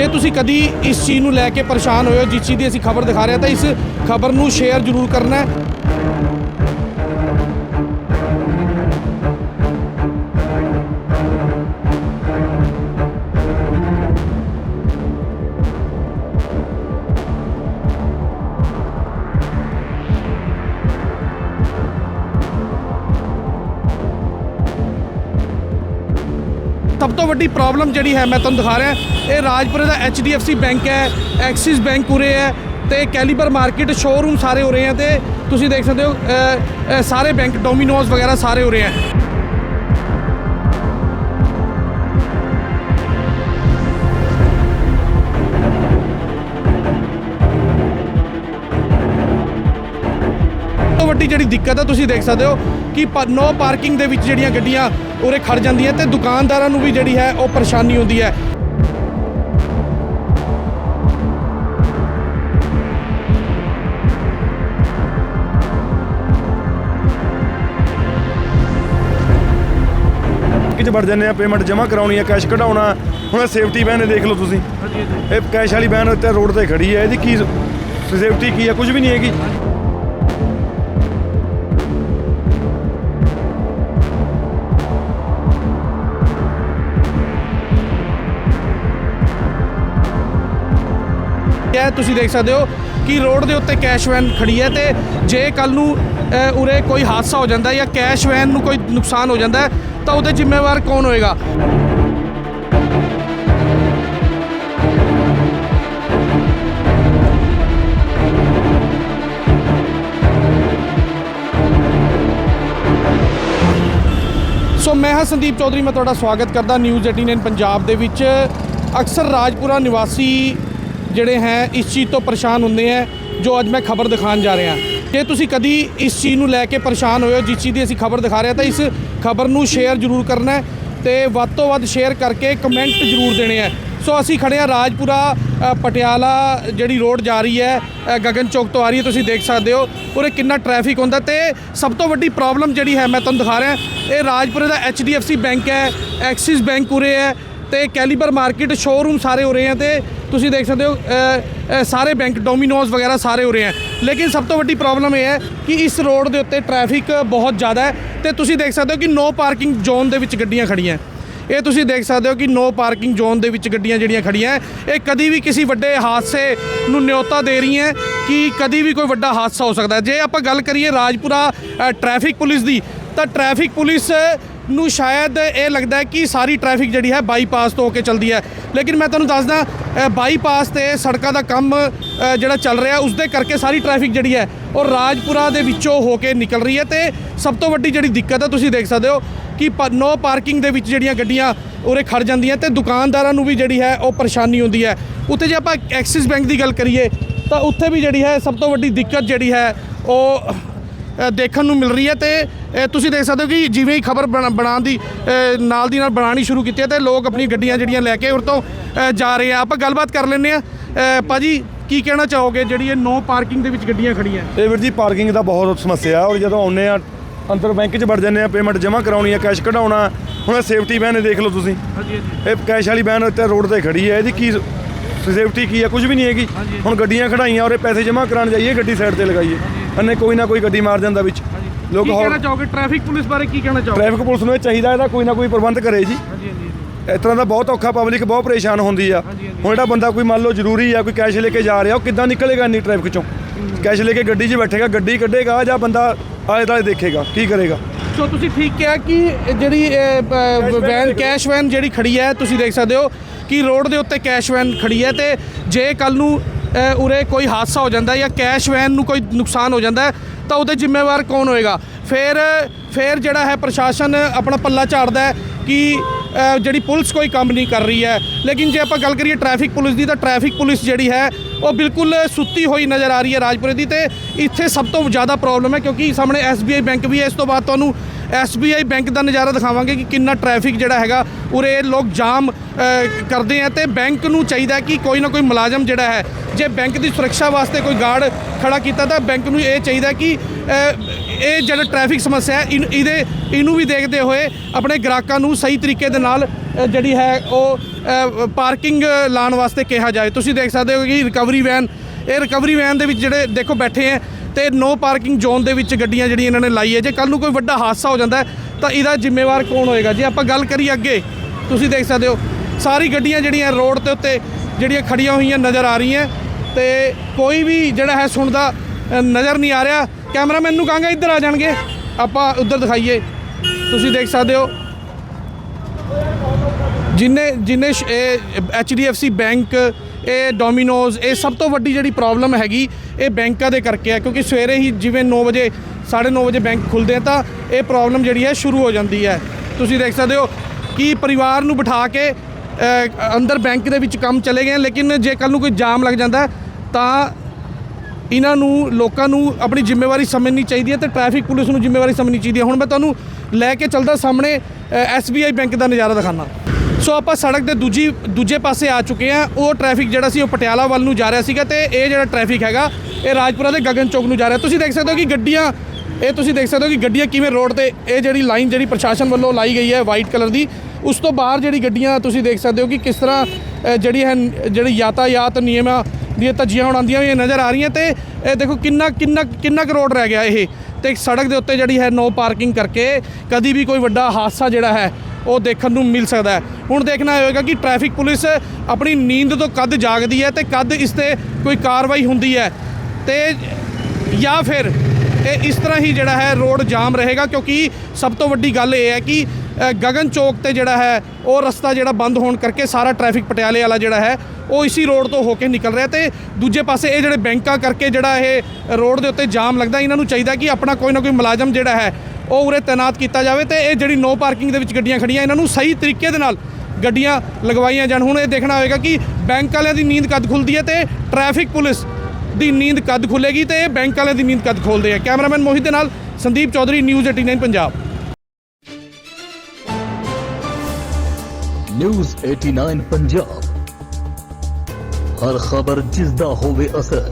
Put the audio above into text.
ਜੇ ਤੁਸੀਂ ਕਦੀ ਇਸ ਚੀਜ਼ ਨੂੰ ਲੈ ਕੇ ਪਰੇਸ਼ਾਨ ਹੋਏ ਹੋ, ਜਿਸ ਚੀਜ਼ ਦੀ ਅਸੀਂ ਖਬਰ ਦਿਖਾ ਰਹੇ ਹਾਂ, ਤਾਂ ਇਸ ਖਬਰ ਨੂੰ ਸ਼ੇਅਰ ਜ਼ਰੂਰ ਕਰਨਾ ਹੈ। ਤੋਂ ਵੱਡੀ ਪ੍ਰੋਬਲਮ ਜਿਹੜੀ ਹੈ, ਮੈਂ ਤੁਹਾਨੂੰ ਦਿਖਾ ਰਿਹਾ, ਇਹ ਰਾਜਪੁਰੇ ਦਾ HDFC ਬੈਂਕ ਹੈ ਐਕਸਿਸ ਬੈਂਕ ਉਰੇ ਹੈ ਤੇ ਕੈਲੀਬਰ ਮਾਰਕੀਟ ਸ਼ੋਰੂਮ ਸਾਰੇ ਹੋ ਰਹੇ ਹੈ ਤੇ ਤੁਸੀਂ ਦੇਖ ਸਕਦੇ ਹੋ ਸਾਰੇ ਬੈਂਕ ਡੋਮਿਨੋਜ਼ ਵਗੈਰਾ ਸਾਰੇ ਉਰੇ ਹੈ। ਸਭ ਦਿੱਕਤ ਹੈ ਤੁਸੀਂ ਦੇਖ ਸਕਦੇ ਹੋ ਕਿ ਨੋ ਪਾਰਕਿੰਗ ਦੇ ਵਿੱਚ ਜਿਹੜੀਆਂ ਗੱਡੀਆਂ ਉਰੇ ਖੜ ਜਾਂਦੀਆਂ ਤੇ ਦੁਕਾਨਦਾਰਾਂ ਨੂੰ ਵੀ ਜਿਹੜੀ ਹੈ ਉਹ ਪਰੇਸ਼ਾਨੀ ਹੁੰਦੀ ਹੈ। ਕਿ ਚ ਵੜ ਜਾਂਦੇ ਆ ਪੇਮੈਂਟ ਜਮ੍ਹਾਂ ਕਰਾਉਣੀ ਆ ਕੈਸ਼ ਕਢਾਉਣਾ ਹੁਣ ਸੇਫਟੀ ਵੈਨ ਦੇਖ ਲਓ ਤੁਸੀਂ। ਇਹ ਕੈਸ਼ ਵਾਲੀ ਵੈਨ ਉੱਤੇ ਰੋਡ ਤੇ ਖੜੀ ਹੈ ਇਹਦੀ ਕੀ ਸੇਫਟੀ ਕੀ ਆ ਕੁਝ ਵੀ ਨਹੀਂ ਹੈਗੀ। ਇਹ ਤੁਸੀਂ ਦੇਖ ਸਕਦੇ ਹੋ ਕਿ ਰੋਡ ਦੇ ਉੱਤੇ ਕੈਸ਼ ਵੈਨ ਖੜੀ ਹੈ ਤੇ ਜੇ ਕੱਲ ਨੂੰ ਉਰੇ ਕੋਈ ਹਾਦਸਾ ਹੋ ਜਾਂਦਾ ਜਾਂ ਕੈਸ਼ ਵੈਨ ਨੂੰ ਕੋਈ ਨੁਕਸਾਨ ਹੋ ਜਾਂਦਾ ਤਾਂ ਉਹਦੇ ਜ਼ਿੰਮੇਵਾਰ ਕੌਣ ਹੋਏਗਾ? ਸੋ ਮੈਂ ਹਾਂ ਸੰਦੀਪ ਚੌਧਰੀ, ਮੈਂ ਤੁਹਾਡਾ ਸਵਾਗਤ ਕਰਦਾ। ਨਿਊਜ਼ 18 ਪੰਜਾਬ ਦੇ ਵਿੱਚ ਅਕਸਰ ਰਾਜਪੁਰਾ ਨਿਵਾਸੀ ਜਿਹੜੇ ਹੈ ਇਸ ਚੀਜ਼ ਤੋਂ ਪਰੇਸ਼ਾਨ ਹੁੰਦੇ ਹੈ, ਜੋ ਅੱਜ ਮੈਂ ਖਬਰ ਦਿਖਾਉਣ ਜਾ ਰਿਹਾ। ਜੇ ਤੁਸੀਂ ਕਦੀ ਇਸ ਚੀਜ਼ ਨੂੰ ਲੈ ਕੇ ਪਰੇਸ਼ਾਨ ਹੋਏ ਹੋ, ਜਿਸ ਚੀਜ਼ ਦੀ ਅਸੀਂ ਖਬਰ ਦਿਖਾ ਰਹੇ ਹਾਂ, ਤਾਂ ਇਸ ਖਬਰ ਨੂੰ ਸ਼ੇਅਰ ਜ਼ਰੂਰ ਕਰਨਾ ਹੈ ਤੇ ਵੱਧ ਤੋਂ ਵੱਧ ਸ਼ੇਅਰ ਕਰਕੇ ਕਮੈਂਟ ਜ਼ਰੂਰ ਦੇਣੇ ਹੈ। ਸੋ ਅਸੀਂ ਖੜੇ ਹਾਂ ਰਾਜਪੁਰਾ ਪਟਿਆਲਾ ਜਿਹੜੀ ਰੋਡ ਜਾ ਰਹੀ ਹੈ ਗਗਨ ਚੌਕ ਤੋਂ ਆ ਰਹੀ ਹੈ, ਤੁਸੀਂ ਦੇਖ ਸਕਦੇ ਹੋ, ਉਰੇ ਕਿੰਨਾ ਟ੍ਰੈਫਿਕ ਹੁੰਦਾ ਤੇ ਸਭ ਤੋਂ ਵੱਡੀ ਪ੍ਰੋਬਲਮ ਜਿਹੜੀ ਹੈ ਮੈਂ ਤੁਹਾਨੂੰ ਦਿਖਾ ਰਿਹਾ, ਇਹ ਰਾਜਪੁਰੇ ਦਾ HDFC ਬੈਂਕ ਹੈ ਐਕਸਿਸ ਬੈਂਕ ਉਰੇ ਹੈ ਤੇ ਕੈਲੀਬਰ ਮਾਰਕੀਟ ਸ਼ੋਰੂਮ ਸਾਰੇ ਹੋ ਰਹੇ ਹੈ ਤੇ ਤੁਸੀਂ ਦੇਖ ਸਕਦੇ ਹੋ ਸਾਰੇ ਬੈਂਕ ਡੋਮਿਨੋਜ਼ ਵਗੈਰਾ ਸਾਰੇ ਹੋ ਰਹੇ ਹੈ ਲੇਕਿਨ ਸਭ ਤੋਂ ਵੱਡੀ ਪ੍ਰੋਬਲਮ ਇਹ ਹੈ ਕਿ ਇਸ ਰੋਡ ਦੇ ਉੱਤੇ ਟ੍ਰੈਫਿਕ ਬਹੁਤ ਜ਼ਿਆਦਾ ਹੈ ਤੇ ਤੁਸੀਂ ਦੇਖ ਸਕਦੇ ਹੋ ਕਿ ਨੋ ਪਾਰਕਿੰਗ ਜ਼ੋਨ ਦੇ ਵਿੱਚ ਗੱਡੀਆਂ ਖੜੀਆਂ ਇਹ ਤੁਸੀਂ ਦੇਖ ਸਕਦੇ ਹੋ ਕਿ ਨੋ ਪਾਰਕਿੰਗ ਜ਼ੋਨ ਦੇ ਵਿੱਚ ਗੱਡੀਆਂ ਜਿਹੜੀਆਂ ਖੜੀਆਂ ਇਹ ਕਦੀ ਵੀ ਕਿਸੇ ਵੱਡੇ ਹਾਦਸੇ ਨੂੰ ਨਿਯੋਤਾ ਦੇ ਰਹੀਆਂ ਹੈ ਕਿ ਕਦੀ ਵੀ ਕੋਈ ਵੱਡਾ ਹਾਦਸਾ ਹੋ ਸਕਦਾ ਜੇ ਆਪਾਂ ਗੱਲ ਕਰੀਏ ਰਾਜਪੁਰਾ ਅ, ਟ੍ਰੈਫਿਕ ਪੁਲਿਸ ਦੀ ਤਾਂ ਟ੍ਰੈਫਿਕ ਪੁਲਿਸ ਨੂੰ ਸ਼ਾਇਦ ਇਹ ਲੱਗਦਾ ਕਿ ਸਾਰੀ ਟ੍ਰੈਫਿਕ ਜਿਹੜੀ ਹੈ ਬਾਈਪਾਸ ਤੋਂ ਹੋ ਕੇ ਚੱਲਦੀ ਹੈ। ਲੇਕਿਨ ਮੈਂ ਤੁਹਾਨੂੰ ਦੱਸਦਾ ਬਾਈਪਾਸ ਤੇ ਸੜਕਾਂ ਦਾ ਕੰਮ ਜਿਹੜਾ ਚੱਲ ਰਿਹਾ ਉਸ ਦੇ ਕਰਕੇ ਸਾਰੀ ਟ੍ਰੈਫਿਕ ਜਿਹੜੀ ਹੈ ਉਹ ਰਾਜਪੁਰਾ ਦੇ ਵਿੱਚੋਂ ਹੋ ਕੇ ਨਿਕਲ ਰਹੀ ਹੈ ਤੇ ਸਭ ਤੋਂ ਵੱਡੀ ਜਿਹੜੀ ਦਿੱਕਤ ਹੈ, ਤੁਸੀਂ ਦੇਖ ਸਕਦੇ ਹੋ ਕਿ ਨੋ ਪਾਰਕਿੰਗ ਦੇ ਵਿੱਚ ਜਿਹੜੀਆਂ ਗੱਡੀਆਂ ਉਰੇ ਖੜ ਜਾਂਦੀਆਂ ਤੇ ਦੁਕਾਨਦਾਰਾਂ ਨੂੰ ਵੀ ਜਿਹੜੀ ਹੈ ਉਹ ਪਰੇਸ਼ਾਨੀ ਹੁੰਦੀ ਹੈ। ਉੱਥੇ ਜੇ ਆਪਾਂ ਐਕਸਿਸ ਬੈਂਕ ਦੀ ਗੱਲ ਕਰੀਏ, ਤਾਂ ਉੱਥੇ ਵੀ ਜਿਹੜੀ ਹੈ ਸਭ ਤੋਂ ਵੱਡੀ ਦਿੱਕਤ ਜਿਹੜੀ ਹੈ ਉਹ ਦੇਖਣ ਨੂੰ ਮਿਲ ਰਹੀ ਹੈ ਤੇ ਤੁਸੀਂ ਦੇਖ ਸਕਦੇ ਹੋ ਕਿ ਜਿਵੇਂ ਹੀ ਖਬਰ ਬਣਾਉਣ ਦੀ ਨਾਲ ਦੀ ਨਾਲ ਬਣਾਉਣੀ ਸ਼ੁਰੂ ਕੀਤੀ ਹੈ ਤੇ ਲੋਕ ਆਪਣੀ ਗੱਡੀਆਂ ਜਿਹੜੀਆਂ ਲੈ ਕੇ ਉਰ ਤੋਂ ਜਾ ਰਹੇ ਆ। ਆਪਾਂ ਗੱਲਬਾਤ ਕਰ ਲੈਂਦੇ ਆ ਭਾਜੀ ਕੀ ਕਹਿਣਾ ਚਾਹੋਗੇ? ਜਿਹੜੀ ਇਹ ਨੋ ਪਾਰਕਿੰਗ ਦੇ ਵਿੱਚ ਗੱਡੀਆਂ ਖੜੀਆਂ ਇਹ ਵੀਰ ਜੀ ਪਾਰਕਿੰਗ ਦਾ ਬਹੁਤ ਸਮੱਸਿਆ ਔਰ ਜਦੋਂ ਆਉਂਦੇ ਆ ਅੰਦਰ ਬੈਂਕ 'ਚ ਵੜ ਜਾਂਦੇ ਆ ਪੇਮੈਂਟ ਜਮ੍ਹਾਂ ਕਰਾਉਣੀ ਆ ਕੈਸ਼ ਕਢਾਉਣਾ ਹੁਣ ਸੇਫਟੀ ਵੈਨ ਦੇਖ ਲਓ ਤੁਸੀਂ। ਇਹ ਕੈਸ਼ ਵਾਲੀ ਵੈਨ ਉੱਤੇ ਰੋਡ ਤੇ ਖੜੀ ਹੈ ਇਹਦੀ ਕੀ ਸੇਫਟੀ ਕੀ ਆ ਕੁਝ ਵੀ ਨਹੀਂ ਹੈਗੀ। ਹੁਣ ਗੱਡੀਆਂ ਖੜਾਈਆਂ ਔਰ ਇਹ ਪੈਸੇ ਜਮ੍ਹਾਂ ਕਰਾਉਣ ਜਾਈਏ ਗੱਡੀ ਸਾਈਡ ਤੇ ਲਗਾਈਏ। ਅੰਨੇ ਕੋਈ ਨਾ ਕੋਈ ਗੱਡੀ ਮਾਰ ਜਾਂਦਾ ਵਿੱਚ। ਲੋਕ ਕੀ ਕਹਿਣਾ ਚਾਹੋਗੇ? ਟ੍ਰੈਫਿਕ ਪੁਲਿਸ ਬਾਰੇ ਕੀ ਕਹਿਣਾ ਚਾਹੋਗੇ? ਟ੍ਰੈਫਿਕ ਪੁਲਿਸ ਨੂੰ ਇਹ ਚਾਹੀਦਾ ਇਹਦਾ ਕੋਈ ਨਾ ਕੋਈ ਪ੍ਰਬੰਧ ਕਰੇ ਜੀ। ਹਾਂਜੀ ਹਾਂਜੀ ਇਸ ਤਰ੍ਹਾਂ ਦਾ ਬਹੁਤ ਔਖਾ ਪਬਲਿਕ ਬਹੁਤ ਪਰੇਸ਼ਾਨ ਹੁੰਦੀ ਆ। ਹੁਣ ਜਿਹੜਾ ਬੰਦਾ ਕੋਈ ਮੰਨ ਲਓ ਜ਼ਰੂਰੀ ਆ ਕੋਈ ਕੈਸ਼ ਲੈ ਕੇ ਜਾ ਰਿਹਾ ਉਹ ਕਿੱਦਾਂ ਨਿਕਲੇਗਾ ਇੰਨੀ ਟ੍ਰੈਫਿਕ ਚੋਂ? ਕੈਸ਼ ਲੈ ਕੇ ਗੱਡੀ 'ਚ ਬੈਠੇਗਾ ਗੱਡੀ ਕੱਢੇਗਾ ਜਾਂ ਬੰਦਾ ਆਲੇ ਦੁਆਲੇ ਦੇਖੇਗਾ ਕੀ ਕਰੇਗਾ? ਸੋ ਤੁਸੀਂ ਠੀਕ ਕਿਹਾ ਕਿ ਜਿਹੜੀ ਵੈਨ ਕੈਸ਼ ਵੈਨ ਜਿਹੜੀ ਖੜੀ ਹੈ ਤੁਸੀਂ ਦੇਖ ਸਕਦੇ ਹੋ ਕਿ ਰੋਡ ਦੇ ਉੱਤੇ ਕੈਸ਼ ਵੈਨ ਖੜੀ ਹੈ ਤੇ ਜੇ ਕੱਲ ਨੂੰ ਉਰੇ ਕੋਈ ਹਾਦਸਾ ਹੋ ਜਾਂਦਾ ਜਾਂ ਕੈਸ਼ ਵੈਨ ਨੂੰ ਕੋਈ ਨੁਕਸਾਨ ਹੋ ਜਾਂਦਾ ਤਾਂ ਉਹਦੇ ਜ਼ਿੰਮੇਵਾਰ ਕੌਣ ਹੋਏਗਾ? ਫਿਰ ਫਿਰ ਜਿਹੜਾ ਹੈ ਪ੍ਰਸ਼ਾਸਨ ਆਪਣਾ ਪੱਲਾ ਝਾੜਦਾ ਹੈ ਕਿ ਜਿਹੜੀ ਪੁਲਿਸ ਕੋਈ ਕੰਮ ਨਹੀਂ ਕਰ ਰਹੀ ਹੈ। ਲੇਕਿਨ ਜੇ ਆਪਾਂ ਗੱਲ ਕਰੀਏ ਟ੍ਰੈਫਿਕ ਪੁਲਿਸ ਦੀ, ਤਾਂ ਟ੍ਰੈਫਿਕ ਪੁਲਿਸ ਜਿਹੜੀ ਹੈ, ਉਹ ਬਿਲਕੁਲ ਸੁੱਤੀ ਹੋਈ ਨਜ਼ਰ ਆ ਰਹੀ ਹੈ ਰਾਜਪੁਰੇ ਦੀ ਤੇ ਇੱਥੇ ਸਭ ਤੋਂ ਜ਼ਿਆਦਾ ਪ੍ਰੋਬਲਮ ਹੈ ਕਿਉਂਕਿ ਸਾਹਮਣੇ SBI ਬੈਂਕ ਵੀ ਹੈ। ਇਸ ਤੋਂ ਬਾਅਦ ਤੁਹਾਨੂੰ SBI ਬੈਂਕ ਦਾ ਨਜ਼ਾਰਾ ਦਿਖਾਵਾਂਗੇ ਕਿ ਕਿੰਨਾ ਟ੍ਰੈਫਿਕ ਜਿਹੜਾ ਹੈਗਾ, ਉਰੇ ਲੋਕ ਜਾਮ ਕਰਦੇ ਆ ਤੇ ਬੈਂਕ ਨੂੰ ਚਾਹੀਦਾ ਕਿ ਕੋਈ ਨਾ ਕੋਈ ਮੁਲਾਜ਼ਮ ਜਿਹੜਾ ਹੈ ਜੇ ਬੈਂਕ ਦੀ ਸੁਰੱਖਿਆ ਵਾਸਤੇ ਕੋਈ ਗਾਰਡ ਖੜਾ ਕੀਤਾ ਤਾਂ ਬੈਂਕ ਨੂੰ ਇਹ ਚਾਹੀਦਾ ਕਿ ਇਹ ਜਿਹੜਾ ਟ੍ਰੈਫਿਕ ਸਮੱਸਿਆ ਹੈ ਇਹਦੇ, ਇਹਨੂੰ ਵੀ ਦੇਖਦੇ ਹੋਏ ਆਪਣੇ ਗ੍ਰਾਹਕਾਂ ਨੂੰ ਸਹੀ ਤਰੀਕੇ ਦੇ ਨਾਲ ਜਿਹੜੀ ਹੈ ਉਹ ਪਾਰਕਿੰਗ ਲਾਉਣ ਵਾਸਤੇ ਕਿਹਾ ਜਾਏ। ਤੁਸੀਂ ਦੇਖ ਸਕਦੇ ਹੋ ਕਿ ਰਿਕਵਰੀ ਵੈਨ, ਇਹ ਰਿਕਵਰੀ ਵੈਨ ਦੇ ਵਿੱਚ ਜਿਹੜੇ ਦੇਖੋ ਬੈਠੇ ਹੈ ਤੇ ਨੋ ਪਾਰਕਿੰਗ ਜ਼ੋਨ ਦੇ ਵਿੱਚ ਗੱਡੀਆਂ ਜਿਹੜੀਆਂ ਇਹਨਾਂ ਨੇ ਲਾਈ ਹੈ। ਜੇ ਕੱਲ ਨੂੰ ਕੋਈ ਵੱਡਾ ਹਾਦਸਾ ਹੋ ਜਾਂਦਾ ਤਾਂ ਇਹਦਾ ਜ਼ਿੰਮੇਵਾਰ ਕੌਣ ਹੋਏਗਾ? ਜੇ ਆਪਾਂ ਗੱਲ ਕਰੀਏ ਅੱਗੇ, ਤੁਸੀਂ ਦੇਖ ਸਕਦੇ ਹੋ, ਸਾਰੀ ਗੱਡੀਆਂ ਜਿਹੜੀਆਂ ਰੋਡ ਦੇ ਉੱਤੇ ਜਿਹੜੀਆਂ ਖੜੀਆਂ ਹੋਈਆਂ ਨਜ਼ਰ ਆ ਰਹੀਆਂ ਤੇ ਕੋਈ ਵੀ ਜਿਹੜਾ ਹੈ ਸੁਣਦਾ ਨਜ਼ਰ ਨਹੀਂ ਆ ਰਿਹਾ। ਕੈਮਰਾਮੈਨ ਨੂੰ ਕਹਾਂਗਾ ਇੱਧਰ ਆ ਜਾਣਗੇ। ਆਪਾਂ ਉੱਧਰ ਦਿਖਾਈਏ। ਤੁਸੀਂ ਦੇਖ ਸਕਦੇ ਹੋ। ਜਿਨੇ ਜਿਨੇ ਐਚਡੀਐਫਸੀ ਬੈਂਕ, ਇਹ ਡੋਮਿਨੋਜ਼ ਇਹ ਸਭ ਤੋਂ ਵੱਡੀ ਜਿਹੜੀ ਪ੍ਰੋਬਲਮ ਹੈਗੀ, ਇਹ ਬੈਂਕਾਂ ਦੇ ਕਰਕੇ ਹੈ ਕਿਉਂਕਿ ਸਵੇਰੇ ਹੀ ਜਿਵੇਂ 9 ਵਜੇ 9:30 ਵਜੇ ਬੈਂਕ ਖੁੱਲਦੇ ਆ, ਤਾਂ ਇਹ ਪ੍ਰੋਬਲਮ ਜਿਹੜੀ ਹੈ ਸ਼ੁਰੂ ਹੋ ਜਾਂਦੀ ਹੈ। ਤੁਸੀਂ ਦੇਖ ਸਕਦੇ ਹੋ ਕਿ ਪਰਿਵਾਰ ਨੂੰ ਬਿਠਾ ਕੇ ਅੰਦਰ ਬੈਂਕ ਦੇ ਵਿੱਚ ਕੰਮ ਚਲੇ ਗਏ ਲੇਕਿਨ ਜੇ ਕੱਲ ਨੂੰ ਕੋਈ ਜਾਮ ਲੱਗ ਜਾਂਦਾ, ਤਾਂ ਇਹਨਾਂ ਨੂੰ, ਲੋਕਾਂ ਨੂੰ ਆਪਣੀ ਜ਼ਿੰਮੇਵਾਰੀ ਸਮਝਣੀ ਚਾਹੀਦੀ ਹੈ ਤੇ ਟ੍ਰੈਫਿਕ ਪੁਲਿਸ ਨੂੰ ਜ਼ਿੰਮੇਵਾਰੀ ਸਮਝਣੀ ਚਾਹੀਦੀ ਹੈ। ਹੁਣ ਮੈਂ ਤੁਹਾਨੂੰ ਲੈ ਕੇ ਚੱਲਦਾ ਸਾਹਮਣੇ ਐਸਬੀਆਈ ਬੈਂਕ ਦਾ ਨਜ਼ਾਰਾ ਦਿਖਾਣਾ ਸੋ ਆਪਾਂ ਸੜਕ ਦੇ ਦੂਜੀ, ਦੂਜੇ ਪਾਸੇ ਆ ਚੁੱਕੇ ਆ ਉਹ ਟ੍ਰੈਫਿਕ ਜਿਹੜਾ ਸੀ, ਉਹ ਪਟਿਆਲਾ ਵੱਲ ਨੂੰ ਜਾ ਰਿਹਾ ਸੀਗਾ ਤੇ ਇਹ ਜਿਹੜਾ ਟ੍ਰੈਫਿਕ ਹੈਗਾ, ਇਹ ਰਾਜਪੁਰਾ ਦੇ ਗਗਨ ਚੌਕ ਨੂੰ ਜਾ ਰਿਹਾ। ਤੁਸੀਂ ਦੇਖ ਸਕਦੇ ਹੋ ਕਿ ਗੱਡੀਆਂ, ਇਹ ਤੁਸੀਂ ਦੇਖ ਸਕਦੇ ਹੋ ਕਿ ਗੱਡੀਆਂ ਕਿਵੇਂ ਰੋਡ ਤੇ, ਇਹ ਜਿਹੜੀ ਲਾਈਨ ਜਿਹੜੀ ਪ੍ਰਸ਼ਾਸਨ ਵੱਲੋਂ ਲਾਈ ਗਈ ਹੈ ਵਾਈਟ ਕਲਰ ਦੀ ਉਸ ਤੋਂ ਬਾਹਰ ਜਿਹੜੀ ਗੱਡੀਆਂ ਤੁਸੀਂ ਦੇਖ ਸਕਦੇ ਹੋ ਕਿ ਕਿਸ ਤਰ੍ਹਾਂ ਜਿਹੜੀ ਹੈ, ਜਿਹੜੀ ਯਾਤਾਯਾਤ ਨਿਯਮਾਂ ਦੀਆਂ ਧੱਜੀਆਂ ਉਡਾਉਂਦੀਆਂ ਹੋਈਆਂ ਨਜ਼ਰ ਆ ਰਹੀਆਂ ਤੇ, ਇਹ ਦੇਖੋ ਕਿੰਨਾ ਕਿੰਨਾ ਕਿੰਨਾ ਕੁ ਰੋਡ ਰਹਿ ਗਿਆ ਇਹ। ਤੇ ਸੜਕ ਦੇ ਉੱਤੇ ਜਿਹੜੀ ਹੈ ਨੋ ਪਾਰਕਿੰਗ ਕਰਕੇ ਕਦੀ ਵੀ ਕੋਈ ਵੱਡਾ ਹਾਦਸਾ ਜਿਹੜਾ ਹੈ, ਉਹ ਦੇਖਣ ਨੂੰ ਮਿਲ ਸਕਦਾ ਹੈ। ਹੁਣ ਦੇਖਣਾ ਹੋਏਗਾ ਕਿ ਟ੍ਰੈਫਿਕ ਪੁਲਿਸ ਆਪਣੀ ਨੀਂਦ ਤੋਂ ਕਦ ਜਾਗਦੀ ਹੈ ਤੇ ਕਦ ਇਸ ਤੇ ਕੋਈ ਕਾਰਵਾਈ ਹੁੰਦੀ ਹੈ ਤੇ ਜਾਂ ਫਿਰ ਇਹ ਇਸ ਤਰ੍ਹਾਂ ਹੀ ਜਿਹੜਾ ਹੈ ਰੋਡ ਜਾਮ ਰਹੇਗਾ, ਕਿਉਂਕਿ ਸਭ ਤੋਂ ਵੱਡੀ ਗੱਲ ਇਹ ਹੈ ਕਿ ਗਗਨ ਚੌਕ ਤੇ ਜਿਹੜਾ ਹੈ, ਉਹ ਰਸਤਾ ਜਿਹੜਾ ਬੰਦ ਹੋਣ ਕਰਕੇ ਸਾਰਾ ਟ੍ਰੈਫਿਕ ਪਟਿਆਲੇ ਵਾਲਾ ਜਿਹੜਾ ਹੈ, ਉਹ ਇਸੀ ਰੋਡ ਤੋਂ ਹੋ ਕੇ ਨਿਕਲ ਰਿਹਾ ਤੇ ਦੂਜੇ ਪਾਸੇ ਇਹ ਜਿਹੜੇ ਬੈਂਕਾਂ ਕਰਕੇ ਜਿਹੜਾ ਇਹ ਰੋਡ ਦੇ ਉੱਤੇ ਜਾਮ ਲੱਗਦਾ, ਇਹਨਾਂ ਨੂੰ ਚਾਹੀਦਾ ਕਿ ਆਪਣਾ ਕੋਈ ਨਾ ਕੋਈ ਮੁਲਾਜ਼ਮ ਜਿਹੜਾ ਹੈ, ਉਹ ਉਰੇ ਤਾਇਨਾਤ ਕੀਤਾ ਜਾਵੇ ਤੇ ਇਹ ਜਿਹੜੀ ਨੋ ਪਾਰਕਿੰਗ ਦੇ ਵਿੱਚ ਗੱਡੀਆਂ ਖੜੀਆਂ, ਇਹਨਾਂ ਨੂੰ ਸਹੀ ਤਰੀਕੇ ਦੇ ਨਾਲ ਗੱਡੀਆਂ ਲਗਵਾਈਆਂ ਜਾਣ। ਹੁਣ ਇਹ ਦੇਖਣਾ ਹੋਵੇਗਾ ਕਿ ਬੈਂਕ ਵਾਲਿਆਂ ਦੀ ਨੀਂਦ ਕਦ ਖੁੱਲਦੀ ਹੈ ਤੇ ਟ੍ਰੈਫਿਕ ਪੁਲਿਸ ਦੀ ਨੀਂਦ ਕਦ ਖੁੱਲੇਗੀ ਤੇ ਇਹ ਬੈਂਕ ਵਾਲਿਆਂ ਦੀ ਨੀਂਦ ਕਦ ਖੋਲਦੇ ਆ? ਕੈਮਰਾਮੈਨ ਮੋਹਿਤ ਦੇ ਨਾਲ ਸੰਦੀਪ ਚੌਧਰੀ ਨਿਊਜ਼ 89 ਪੰਜਾਬ। ਨਿਊਜ਼ 89 ਪੰਜਾਬ। ਹਰ ਖਬਰ ਜਿਸ ਦਾ ਹੋਵੇ ਅਸਰ।